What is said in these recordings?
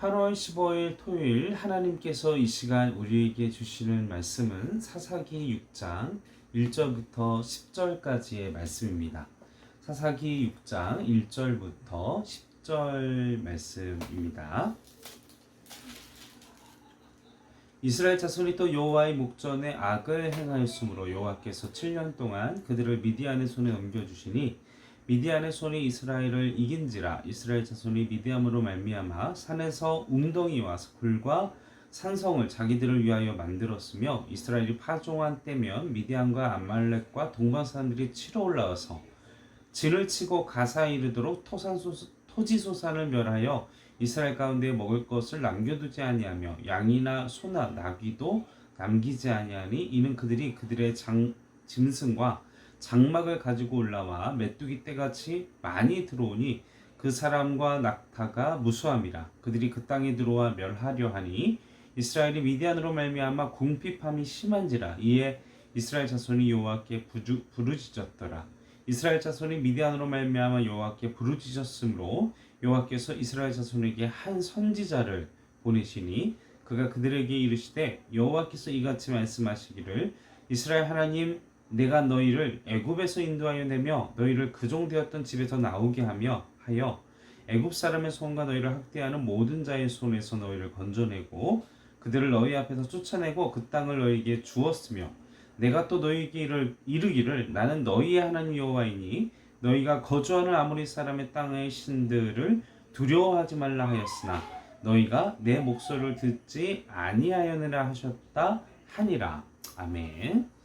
8월 15일 토요일 하나님께서 이 시간 우리에게 주시는 말씀은 사사기 6장 1절부터 10절까지의 말씀입니다. 사사기 6장 1절부터 10절 말씀입니다. 이스라엘 자손이 또 여호와의 목전에 악을 행하였으므로 여호와께서 7년 동안 그들을 미디안의 손에 넘겨 주시니 미디안의 손이 이스라엘을 이긴지라 이스라엘 자손이 미디안으로 말미암아 산에서 웅덩이와 굴과 산성을 자기들을 위하여 만들었으며 이스라엘이 파종한 때면 미디안과 암말렉과 동방 사람들이 치러 올라와서 진을 치고 가사 이르도록 토산소, 토지소산을 멸하여 이스라엘 가운데 먹을 것을 남겨두지 아니하며 양이나 소나 나귀도 남기지 아니하니 이는 그들이 그들의 장, 짐승과 장막을 가지고 올라와 메뚜기 떼같이 많이 들어오니 그 사람과 낙타가 무수함이라. 그들이 그 땅에 들어와 멸하려 하니 이스라엘이 미디안으로 말미암아 궁핍함이 심한지라. 이에 이스라엘 자손이 여호와께 부르짖었더라. 이스라엘 자손이 미디안으로 말미암아 여호와께 부르짖었으므로 여호와께서 이스라엘 자손에게 한 선지자를 보내시니 그가 그들에게 이르시되 여호와께서 이같이 말씀하시기를 이스라엘 하나님 내가 너희를 애굽에서 인도하여 내며 너희를 그종되었던 집에서 나오게 하며 하여 애굽 사람의 손과 너희를 학대하는 모든 자의 손에서 너희를 건져내고 그들을 너희 앞에서 쫓아내고 그 땅을 너희에게 주었으며 내가 또 너희에게 이르기를 나는 너희의 하나님 여호와이니 너희가 거주하는 아모리 사람의 땅의 신들을 두려워하지 말라 하였으나 너희가 내 목소리를 듣지 아니하였느라 하셨다 하니라 아멘.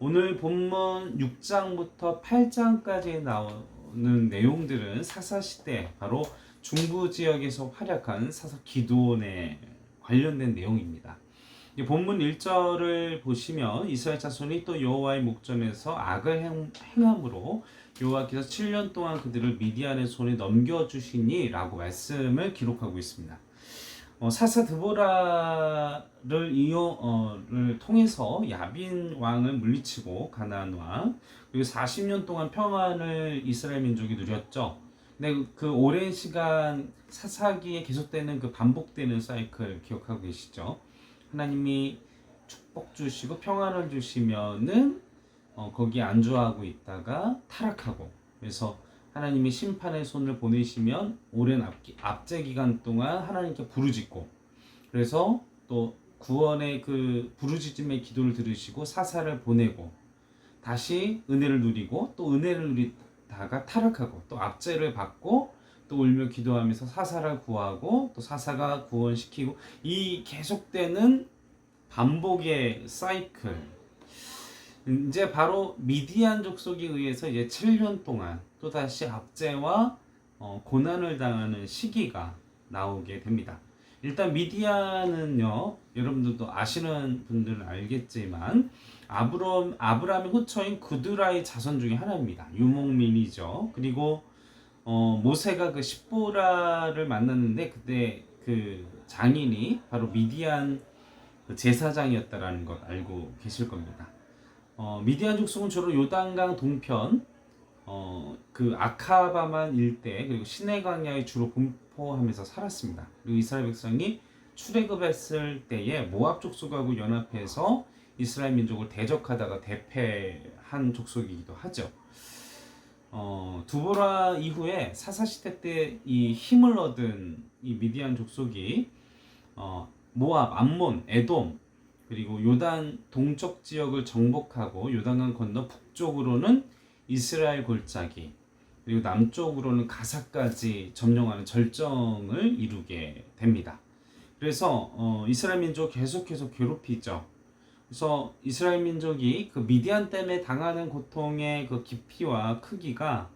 오늘 본문 6장부터 8장까지 나오는 내용들은 사사 시대 바로 중부 지역에서 활약한 사사 기도원에 관련된 내용입니다. 이 본문 1절을 보시면 이스라엘 자손이 또 여호와의 목전에서 악을 행, 행함으로 여호와께서 7년 동안 그들을 미디안의 손에 넘겨주시니라고 말씀을 기록하고 있습니다. 어, 사사 드보라를 이용을 통해서 야빈 왕을 물리치고 가나안 왕 그리고 40년 동안 평안을 이스라엘 민족이 누렸죠. 근데 그 오랜 시간 사사기에 계속되는 그 반복되는 사이클 기억하고 계시죠? 하나님이 축복 주시고 평안을 주시면은 어, 거기에 안주하고 있다가 타락하고 그래서 하나님이 심판의 손을 보내시면 오랜 앞, 압제 기간 동안 하나님께 부르짖고 그래서 또 구원의 그 부르짖음의 기도를 들으시고 사사를 보내고 다시 은혜를 누리고 또 은혜를 누리다가 타락하고 또 압제를 받고 또 울며 기도하면서 사사를 구하고 또 사사가 구원시키고 이 계속되는 반복의 사이클 이제 바로 미디안 족속에 의해서 이제 7년 동안 또 다시 압제와 어, 고난을 당하는 시기가 나오게 됩니다. 일단 미디안은요, 여러분들도 아시는 분들은 알겠지만 아브람 아브라함의 후처인 그드라의 자손 중에 하나입니다. 유목민이죠. 그리고 어, 모세가 그 십보라를 만났는데 그때 그 장인이 바로 미디안 그 제사장이었다라는 걸 알고 계실 겁니다. 어, 미디안 족속은 주로 요단강 동편, 어, 그 아카바만 일대 그리고 시내 광야에 주로 분포하면서 살았습니다. 그리고 이스라엘 백성이 출애굽했을 때에 모압 족속하고 연합해서 이스라엘 민족을 대적하다가 대패한 족속이기도 하죠. 어, 두보라 이후에 사사 시대 때 이 힘을 얻은 이 미디안 족속이 어, 모압, 암몬, 에돔 그리고 요단 동쪽 지역을 정복하고 요단강 건너 북쪽으로는 이스라엘 골짜기 그리고 남쪽으로는 가사까지 점령하는 절정을 이루게 됩니다. 그래서 어, 이스라엘 민족 계속해서 괴롭히죠. 그래서 이스라엘 민족이 그 미디안 때문에 당하는 고통의 그 깊이와 크기가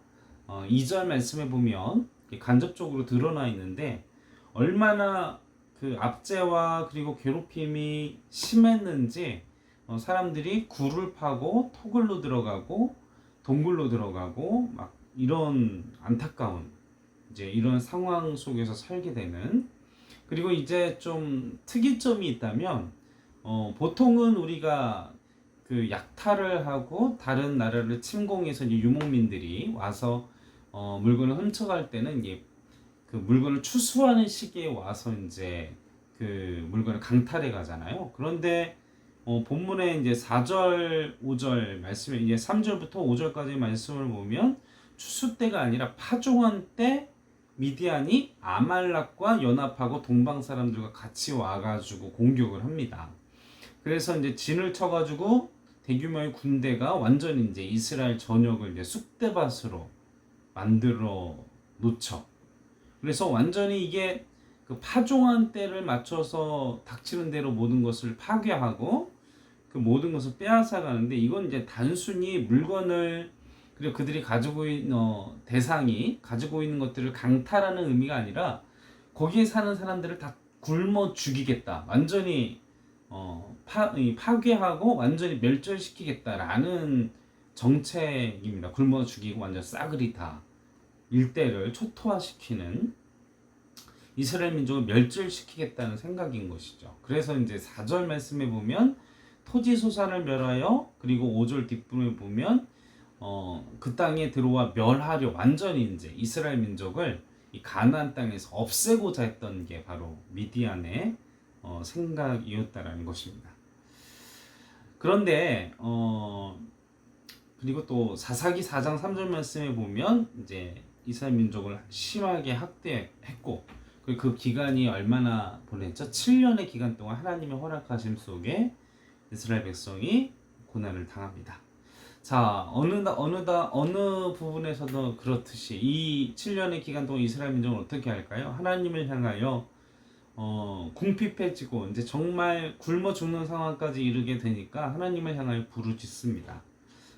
어, 2절 말씀에 보면 간접적으로 드러나 있는데 얼마나 그 압제와 그리고 괴롭힘이 심했는지 어, 사람들이 굴을 파고 토굴로 들어가고 동굴로 들어가고 막 이런 안타까운 이제 이런 상황 속에서 살게 되는 그리고 이제 좀 특이점이 있다면 어, 보통은 우리가 그 약탈을 하고 다른 나라를 침공해서 유목민들이 와서 어, 물건을 훔쳐갈 때는 이게 그 물건을 추수하는 시기에 와서 이제 그 물건을 강탈해 가잖아요. 그런데 어, 본문에 이제 4절, 5절 말씀에 이제 3절부터 5절까지 말씀을 보면 추수 때가 아니라 파종한 때 미디안이 아말락과 연합하고 동방 사람들과 같이 와가지고 공격을 합니다. 그래서 이제 진을 쳐가지고 대규모의 군대가 완전히 이제 이스라엘 전역을 이제 쑥대밭으로 만들어 놓죠. 그래서 완전히 이게 그 파종한 때를 맞춰서 닥치는 대로 모든 것을 파괴하고 그 모든 것을 빼앗아 가는데 이건 이제 단순히 물건을 그리고 그들이 가지고 있는 어, 대상이 가지고 있는 것들을 강탈하는 의미가 아니라 거기에 사는 사람들을 다 굶어 죽이겠다. 완전히 어, 파, 이 파괴하고 완전히 멸절시키겠다라는 정책입니다. 굶어 죽이고 완전 싸그리 다 일대를 초토화시키는 이스라엘 민족을 멸절시키겠다는 생각인 것이죠. 그래서 이제 4절 말씀에 보면 토지 소산을 멸하여 그리고 5절 뒷부분에 보면 어, 그 땅에 들어와 멸하려 완전히 이제 이스라엘 민족을 이 가나안 땅에서 없애고자 했던 게 바로 미디안의 어, 생각이었다라는 것입니다. 그런데 어, 그리고 또 사사기 4장 3절 말씀에 보면 이제 이스라엘 민족을 심하게 학대했고 그리고 그 기간이 얼마나 보냈죠? 7년의 기간 동안 하나님의 허락하심 속에 이스라엘 백성이 고난을 당합니다. 자 어느 다 어느 다 어느 부분에서도 그렇듯이 이 7년의 기간 동안 이스라엘 민족은 어떻게 할까요? 하나님을 향하여 어, 궁핍해지고 이제 정말 굶어 죽는 상황까지 이르게 되니까 하나님을 향하여 부르짖습니다.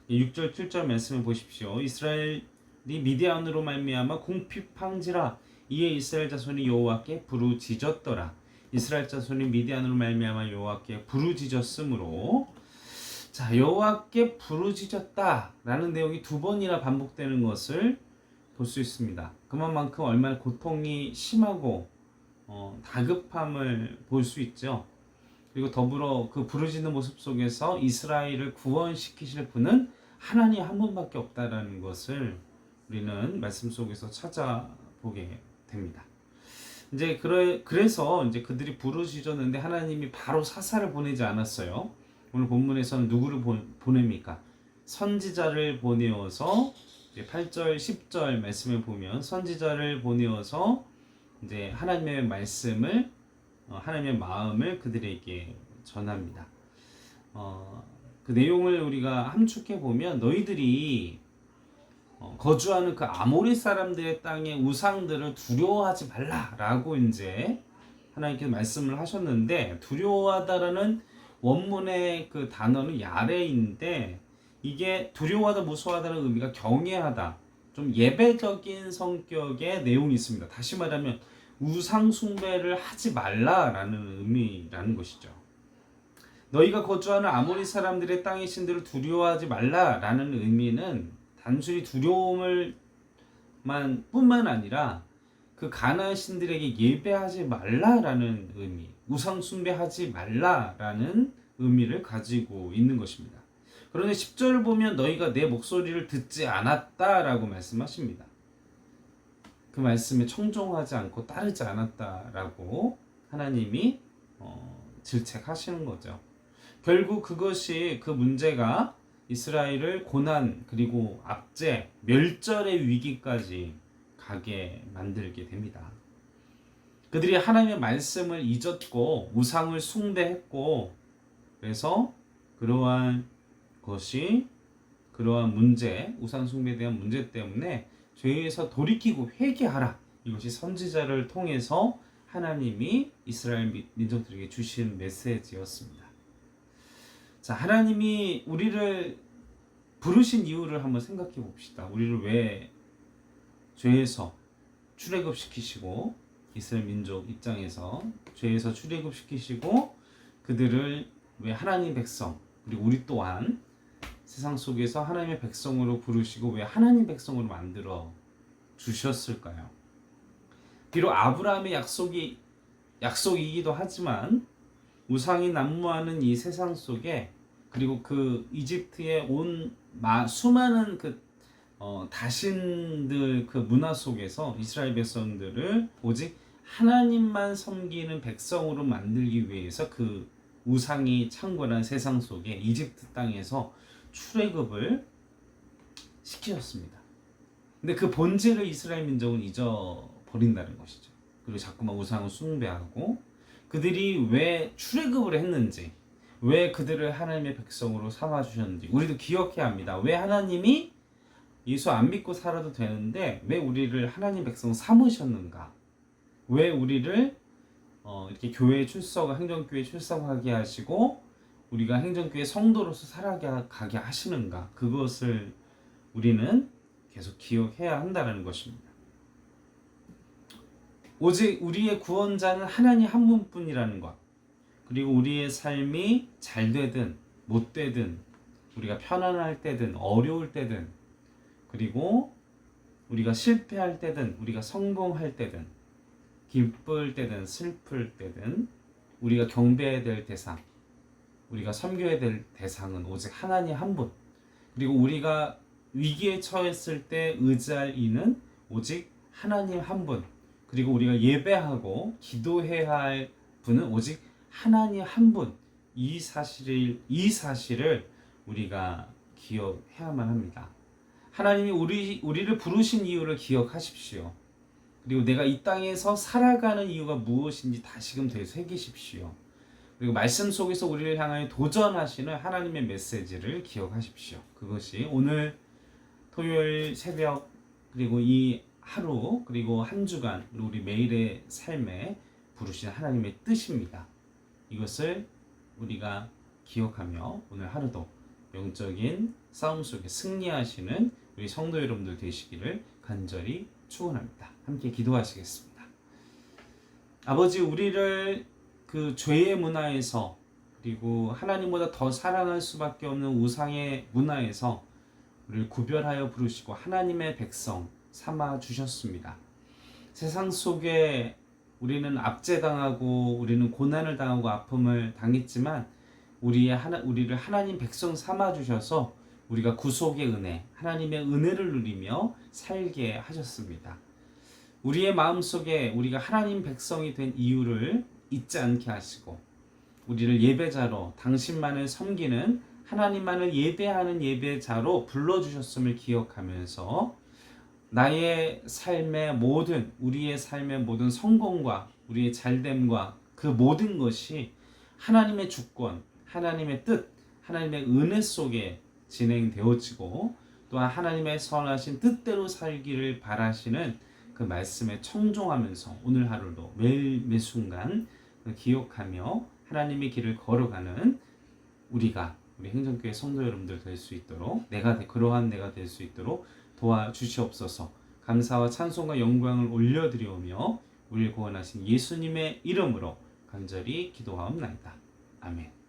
6절 7절 말씀을 보십시오. 이스라엘 이 미디안으로 말미암아 궁핍한지라 이에 이스라엘 자손이 여호와께 부르짖었더라. 이스라엘 자손이 미디안으로 말미암아 여호와께 부르짖었으므로 자 여호와께 부르짖었다라는 내용이 두 번이나 반복되는 것을 볼 수 있습니다. 그만큼 얼마나 고통이 심하고 어, 다급함을 볼 수 있죠. 그리고 더불어 그 부르짖는 모습 속에서 이스라엘을 구원시키실 분은 하나님 한 분밖에 없다라는 것을 우리는 말씀 속에서 찾아보게 됩니다. 이제 그래, 그래서 이제 그들이 부르짖었는데 하나님이 바로 사사를 보내지 않았어요. 오늘 본문에서는 누구를 보, 보냅니까? 선지자를 보내어서 8절, 10절 말씀을 보면 선지자를 보내어서 이제 하나님의 말씀을 어, 하나님의 마음을 그들에게 전합니다. 어, 그 내용을 우리가 함축해 보면 너희들이 어, 거주하는 그 아모리 사람들의 땅의 우상들을 두려워하지 말라라고 이제 하나님께서 말씀을 하셨는데 두려워하다라는 원문의 그 단어는 야레인데 이게 두려워하다 무서워하다는 의미가 경외하다 좀 예배적인 성격의 내용이 있습니다. 다시 말하면 우상 숭배를 하지 말라라는 의미라는 것이죠. 너희가 거주하는 아모리 사람들의 땅의 신들을 두려워하지 말라라는 의미는 단순히 두려움을 만 뿐만 아니라 그 가나안 신들에게 예배하지 말라라는 의미, 우상 숭배하지 말라라는 의미를 가지고 있는 것입니다. 그런데 10절을 보면 너희가 내 목소리를 듣지 않았다라고 말씀하십니다. 그 말씀에 청종하지 않고 따르지 않았다라고 하나님이 어, 질책하시는 거죠. 결국 그것이 그 문제가 이스라엘을 고난 그리고 압제 멸절의 위기까지 가게 만들게 됩니다. 그들이 하나님의 말씀을 잊었고 우상을 숭배했고 그래서 그러한 것이 그러한 문제 우상 숭배에 대한 문제 때문에 죄에서 돌이키고 회개하라 이것이 선지자를 통해서 하나님이 이스라엘 민족들에게 주신 메시지였습니다. 자, 하나님이 우리를 부르신 이유를 한번 생각해 봅시다. 우리를 왜 죄에서 출애굽 시키시고 이스라엘 민족 입장에서 죄에서 출애굽 시키시고 그들을 왜 하나님 백성 그리고 우리 또한 세상 속에서 하나님의 백성으로 부르시고 왜 하나님 백성으로 만들어 주셨을까요? 비록 아브라함의 약속이 약속이기도 하지만 우상이 난무하는 이 세상 속에 그리고 그 이집트에 온 마, 수많은 그 어, 다신들 그 문화 속에서 이스라엘 백성들을 오직 하나님만 섬기는 백성으로 만들기 위해서 그 우상이 창궐한 세상 속에 이집트 땅에서 출애굽을 시키셨습니다. 근데 그 본질을 이스라엘 민족은 잊어버린다는 것이죠. 그리고 자꾸만 우상을 숭배하고 그들이 왜 출애굽을 했는지 왜 그들을 하나님의 백성으로 삼아 주셨는지 우리도 기억해야 합니다. 왜 하나님이 예수 안 믿고 살아도 되는데 왜 우리를 하나님 백성 삼으셨는가? 왜 우리를 어, 이렇게 교회 출석, 행정교회 출석하게 하시고 우리가 행정교회 성도로서 살아가게 하시는가? 그것을 우리는 계속 기억해야 한다는 것입니다. 오직 우리의 구원자는 하나님 한 분뿐이라는 것. 그리고 우리의 삶이 잘 되든 못 되든 우리가 편안할 때든 어려울 때든 그리고 우리가 실패할 때든 우리가 성공할 때든 기쁠 때든 슬플 때든 우리가 경배해야 될 대상 우리가 섬겨야 될 대상은 오직 하나님 한 분. 그리고 우리가 위기에 처했을 때 의지할 이는 오직 하나님 한 분. 그리고 우리가 예배하고 기도해야 할 분은 오직 하나님 한 분. 이 사실을 이 사실을 우리가 기억해야만 합니다. 하나님이 우리 우리를 부르신 이유를 기억하십시오. 그리고 내가 이 땅에서 살아가는 이유가 무엇인지 다시금 되새기십시오. 그리고 말씀 속에서 우리를 향하여 도전하시는 하나님의 메시지를 기억하십시오. 그것이 오늘 토요일 새벽 그리고 이 하루 그리고 한 주간 우리 매일의 삶에 부르신 하나님의 뜻입니다. 이것을 우리가 기억하며 오늘 하루도 영적인 싸움 속에 승리하시는 우리 성도 여러분들 되시기를 간절히 축원합니다. 함께 기도하시겠습니다. 아버지 우리를 그 죄의 문화에서 그리고 하나님보다 더 사랑할 수밖에 없는 우상의 문화에서 우리를 구별하여 부르시고 하나님의 백성 삼아 주셨습니다. 세상 속에 우리는 압제당하고 우리는 고난을 당하고 아픔을 당했지만 우리의 하나 우리를 하나님 백성 삼아 주셔서 우리가 구속의 은혜, 하나님의 은혜를 누리며 살게 하셨습니다. 우리의 마음 속에 우리가 하나님 백성이 된 이유를 잊지 않게 하시고 우리를 예배자로 당신만을 섬기는 하나님만을 예배하는 예배자로 불러 주셨음을 기억하면서 나의 삶의 모든 우리의 삶의 모든 성공과 우리의 잘됨과 그 모든 것이 하나님의 주권, 하나님의 뜻, 하나님의 은혜 속에 진행되어지고 또한 하나님의 선하신 뜻대로 살기를 바라시는 그 말씀에 청종하면서 오늘 하루도 매일 매 순간 기억하며 하나님의 길을 걸어가는 우리가 우리 행정교회 성도 여러분들 될 수 있도록 내가 되- 그러한 내가 될 수 있도록 도와주시옵소서. 감사와 찬송과 영광을 올려드리오며 우리를 구원하신 예수님의 이름으로 간절히 기도하옵나이다. 아멘.